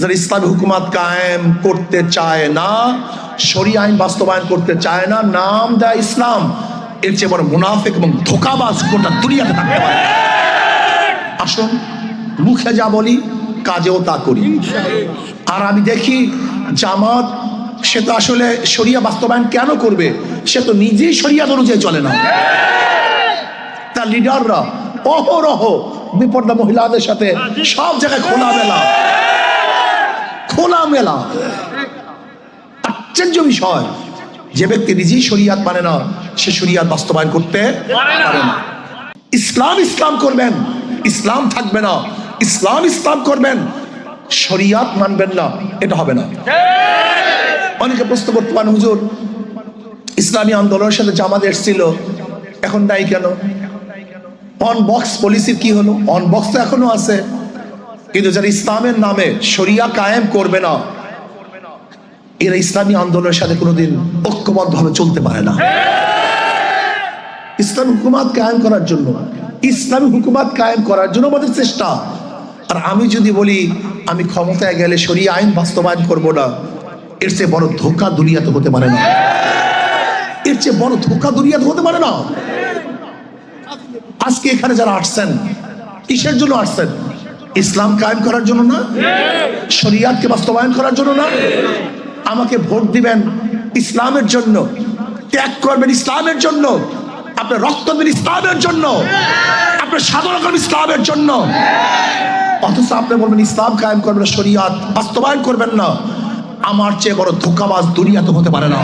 যারা ইসলামী হুকুমাত কায়েম করতে চায় না শরী আইন বাস্তবায়ন করতে চায় না, নাম দেয় ইসলাম, এর চেয়ে বড় মুনাফিক এবং ধোকাবাজ গোটা দুনিয়াতে থাকতে পারে। আসুন, মুখে যা বলি, কাজেও তা করি। আর আমি দেখি, জামাত, সে তো আসলে শরিয়া বাস্তবায়ন কেন করবে? সে তো নিজেই শরিয়াত অনুযায়ী চলে না। তার লিডাররা অহরহ বিপর্দা মহিলাদের সাথে সব জায়গায় খোলা মেলা খোলা মেলা আশ্চর্য বিষয় যে ব্যক্তি নিজেই শরিয়াত মানে না সে শরিয়াত বাস্তবায়ন করতে পারে না। ইসলাম ইসলাম করবেন ইসলাম থাকবে না ইসলাম ইসলাম করবেন শরিয়াত মানবেন না এটা হবে না। অনেকে প্রশ্ন করতে পারেন হুজুর ইসলামী আন্দোলনের সাথে জামাত এসছিল এখন নাই কেন? অনবক্স পলিসির কি হলো? অনবক্স তো এখনও আছে। কিন্তু যারা ইসলামের নামে শরিয়া কায়েম করবে না, এরা ইসলামী আন্দোলনের সাথে কোনোদিন ঐক্যবদ্ধভাবে চলতে পারে না। ইসলাম হুকুমাত কায়েম করার জন্য, ইসলামী হুকুমাত কায়েম করার জন্য আমাদের চেষ্টা। আর আমি যদি বলি, আমি ক্ষমতায় গেলে শরিয়া আইন বাস্তবায়ন করব না, এর চেয়ে বড় ধোকা দুনিয়াতে হতে পারে না। এর চেয়ে বড় ধোকা দুনিয়াতে হতে পারে না। আজকে এখানে যারা আসছেন, কিসের জন্য আসছেন? ইসলাম কায়েম করার জন্য না, শরিয়াতকে বাস্তবায়ন করার জন্য না। আমাকে ভোট দিবেন ইসলামের জন্য, ত্যাগ করবেন ইসলামের জন্য, আপনার রক্ত দেবেন ইসলামের জন্য, আপনার সাধনা করবেন ইসলামের জন্য। অথচ আপনি বলবেন, ইসলাম কায়েম করবেন শরিয়াত বাস্তবায়ন করবেন না। আমার চেয়ে বড় ধোকাবাজ দুনিয়া তো হতে পারে না।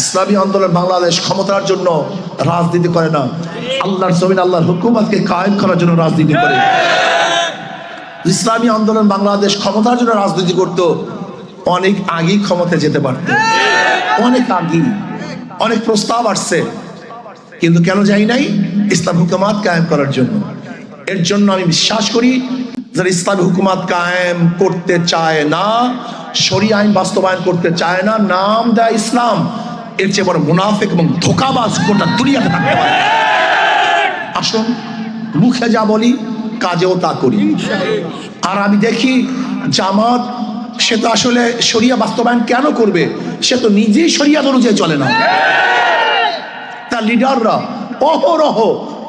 ইসলামী আন্দোলন বাংলাদেশ ক্ষমতার জন্য রাজনীতি করে না। আল্লাহর জমিন, আল্লাহর হুকুমতকে কায়েম করার জন্য রাজনীতি করে। ইসলামী আন্দোলন বাংলাদেশ ক্ষমতার জন্য রাজনীতি করত। অনেক আগেই ক্ষমতায় যেতে পারত। অনেক আগেই। অনেক প্রস্তাব আসছে। কিন্তু কেন যাই নাই? ইসলাম হুকুমাত কায়েম করার জন্য। এর জন্য আমি বিশ্বাস করি, যারা ইসলাম হুকুমাত কায়েম করতে চায় না শরী আইন বাস্তবায়ন করতে চায় না, নাম দেয় ইসলাম, এর চেয়ে বড় মুনাফিক এবং ধোকাবাজ গোটা দুনিয়াতে থাকতে পারে। আসুন, মুখে যা বলি, কাজেও তা করি। আর আমি দেখি জামাত, সে তো আসলে শরিয়া বাস্তবায়ন কেন করবে? সে তো নিজেই শরিয়াত অনুযায়ী চলে না। তার লিডাররা অহরহ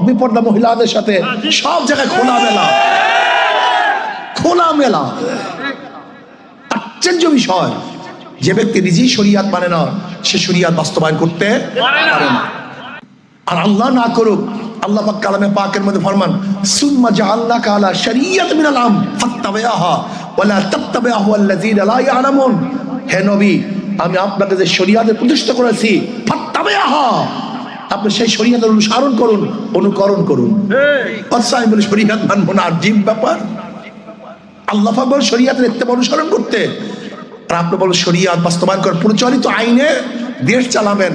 বিপর্দা মহিলাদের সাথে সব জায়গায় খোলা মেলা খোলা মেলা আশ্চর্য বিষয়, যে ব্যক্তি নিজেই শরিয়াত মানে না, সে শরিয়াত বাস্তবায়ন করতে পারে না। আর আল্লাহ না করুক আল্লাহ পাক কালামে পাকের মধ্যে ফরমান, সুম্মা জাআলনাকা আলা শরিয়াত মিনাল আম ফাত্তাবিআহা ওয়ালা তাত্তাবিআহু আল্লাযীনা লা ইয়ালামুন। হে নবী, আমি আপনাকে যে শরিয়াতে প্রতিষ্ঠা করেছি, ফাত্তাবিআহা। আপনি সেই শরিয়াতের অনুসরণ করুন, অনুকরণ করুন। আচ্ছা আমি বলি, শরিয়াত মানবো না আজীব ব্যাপার। আল্লাহ পাক বলেন, শরিয়াতের ইত্তেবা অনুসরণ করতে। আর আপনি বলেন, শরিয়াত বাস্তবায়ন করে প্রচলিত আইনে দেশ চালাবেন।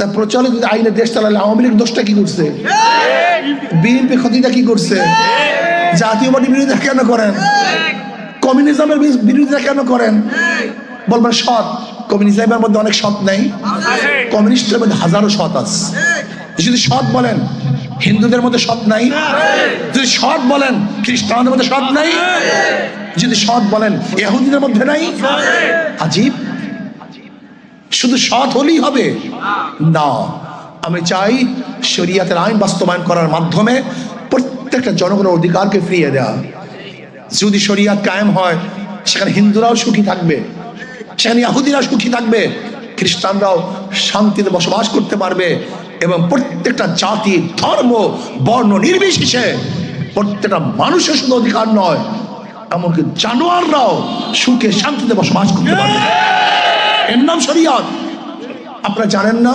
তা প্রচলিত আইনে দেশ চালালে আওয়ামী লীগ দোষটা কি করছে? বিএনপি ক্ষতিটা কি করছে? জাতীয় বিরোধিতা কেন করেন? কমিউনিজমের বিরোধিতা কেন করেন? বলবেন সৎ। কমিউনিজমের মধ্যে অনেক সৎ নেই। কমিউনিস্টের মধ্যে হাজারো সৎ আছে। যদি সৎ বলেন, হিন্দুদের মধ্যে সৎ নাই। যদি সৎ বলেন, খ্রিস্টানদের মধ্যে সৎ নাই। যদি সৎ বলেন, ইহুদিদের মধ্যে নাই। আজীব। শুধু সৎ হলেই হবে। না, আমি চাই শরিয়াতের আইন বাস্তবায়ন করার মাধ্যমে প্রত্যেকটা জনগণের অধিকারকে ফিরিয়ে দেওয়া যদি শরিয়াত কায়েম হয়, সেখানে হিন্দুরাও সুখী থাকবে, সেখানে ইহুদিরা সুখী থাকবে, খ্রিস্টানরাও শান্তিতে বসবাস করতে পারবে এবং প্রত্যেকটা জাতি, ধর্ম, বর্ণ নির্বিশেষে প্রত্যেকটা মানুষের শুধু অধিকার নয়, এমনকি জানোয়াররাও সুখে শান্তিতে বসবাস করতে পারবে। এর নাম শরিয়াত। আপনারা জানেন না?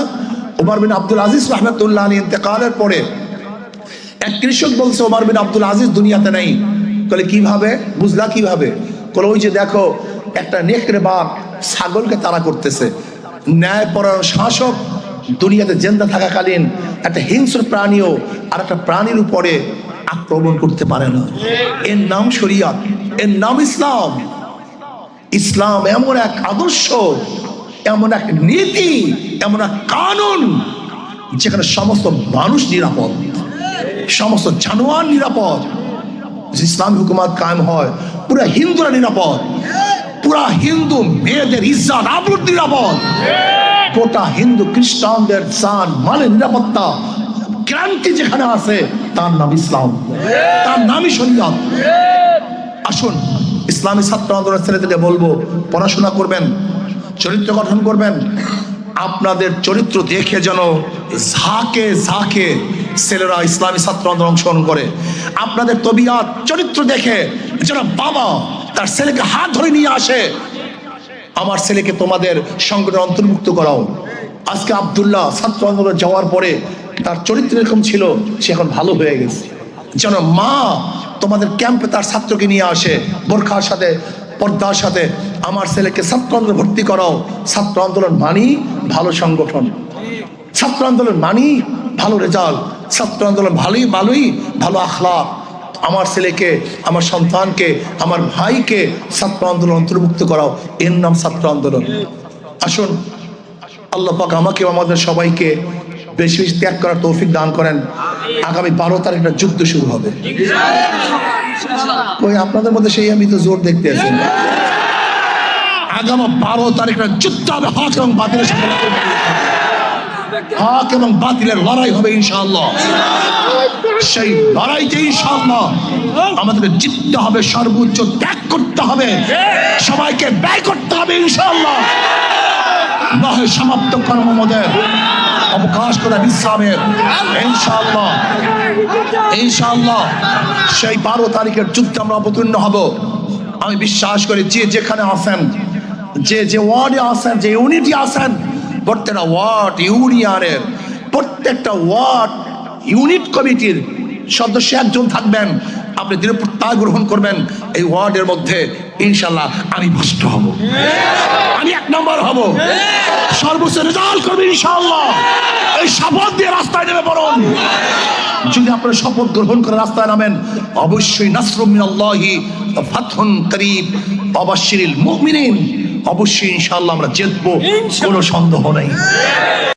ওমর বিন আব্দুল আজিজ রহমতুল্লাহ আলী ইন্তেকালের পরে এক কৃষক বলছে, ওমর বিন আব্দুল আজিজ দুনিয়াতে নেই। বলে কীভাবে? বুঝলা কীভাবে? বলে ওই যে দেখো, একটা নেকড়ে বাঘ ছাগলকে তাড়া করতেছে। ন্যায়পরায়ণ শাসক দুনিয়াতে জেন্দা থাকাকালীন একটা হিংস্র প্রাণীও আর একটা প্রাণীর উপরে আক্রমণ করতে পারে না। এর নাম শরিয়াত। এর নাম ইসলাম। ইসলাম এমন এক আদর্শ এমন এক নীতি, এমন এক কানুন, যেখানে সমস্ত মানুষ নিরাপদ, সমস্ত জানোয়ার নিরাপদ। ইসলামী হুকুমাত কায়েম হয়, পুরো হিন্দুরা নিরাপদ, পুরা হিন্দু মেয়েদের ইজ্জাত, আবরুদ নিরাপদ। গোটা হিন্দু খ্রিস্টানদের জান, মালের নিরাপত্তা ক্রান্তি যেখানে আছে, তার নাম ইসলাম। তার নামই শরীয়ত। আসুন, ইসলামী ছাত্র আন্দোলনের ছেলেদেরকে বলব, পড়াশোনা করবেন চরিত্র গঠন করবেন। আপনাদের চরিত্র দেখে যেন ঝাঁকে ঝাঁকে ছেলেরা ইসলামী ছাত্র আন্দোলন অংশগ্রহণ করে। আপনাদের তবিয়াত চরিত্র দেখে যেন বাবা তার ছেলেকে হাত ধরে নিয়ে আসে। আমার ছেলেকে তোমাদের সংগঠনে অন্তর্ভুক্ত করাও। আজকে আবদুল্লাহ ছাত্র আন্দোলন যাওয়ার পরে তার চরিত্র এরকম ছিল, সে এখন ভালো হয়ে গেছে। যেন মা তোমাদের ক্যাম্পে তার ছাত্রকে নিয়ে আসে, বোরখার সাথে পর্দার সাথে আমার ছেলেকে ছাত্র আন্দোলন ভর্তি করাও। ছাত্র আন্দোলন মানি, ভালো সংগঠন। ছাত্র আন্দোলন মানি, ভালো রেজাল্ট। ছাত্র আন্দোলন ভালোই ভালোই ভালো আখলাক আমার ছেলেকে, আমার সন্তানকে, আমার ভাইকে ছাত্র আন্দোলন অন্তর্ভুক্ত করাও। এর নাম ছাত্র আন্দোলন। আসুন, আল্লাহ পাক আমাকে আমাদের সবাইকে বেশি বেশি ত্যাগ করার তৌফিক দান করেন। আগামী বারো তারিখটা যুদ্ধ শুরু হবে। ওই আপনাদের মধ্যে সেই আমি তো জোর দেখতে আছি। আগামী বারো তারিখ যুদ্ধ হবে, হক এবং বাতিলের সাথে। হক এবং বাতিলের লড়াই হবে, ইনশাআল্লাহ। সেই লড়াইতে ইনশাআল্লাহ আমাদেরকে জিততে হবে, সর্বোচ্চ ত্যাগ করতে হবে। সবাইকে ব্যয় করতে হবে, ইনশাআল্লাহ। নহে সমাপ্ত কর্ম মোদের অবকাশ করে বিশ্রামের ইনশাআল্লাহ। ইনশাআল্লাহ সেই বারো তারিখের যুদ্ধে আমরা অবতীর্ণ হব। আমি বিশ্বাস করি যে যেখানে আছেন, যে যে ওয়ার্ডে আছেন, যে ইউনিটি আছেন, প্রত্যেকটা ওয়ার্ড ইউনিয়নের, প্রত্যেকটা ওয়ার্ড ইউনিট কমিটির সদস্য একজন থাকবেন। আপনি দৃঢ় প্রত্যয় গ্রহণ করবেন এই ওয়ার্ডের মধ্যে। ইনশাল্লাহ আমি ভ্রষ্ট হব। আমি এক নম্বর হব। সর্বোচ্চ রেজাল্ট করবে ইনশাল্লাহ এই শপথ দিয়ে রাস্তায় নেমে পড়ুন। যদি আপনারা শপথ গ্রহণ করে রাস্তায় নামেন অবশ্যই নাসরুম মিনাল্লাহি ফাতহুন করিব। মুমিনিন অবশ্যই ইনশাআল্লাহ আমরা জিতবো কোনো সন্দেহ নেই।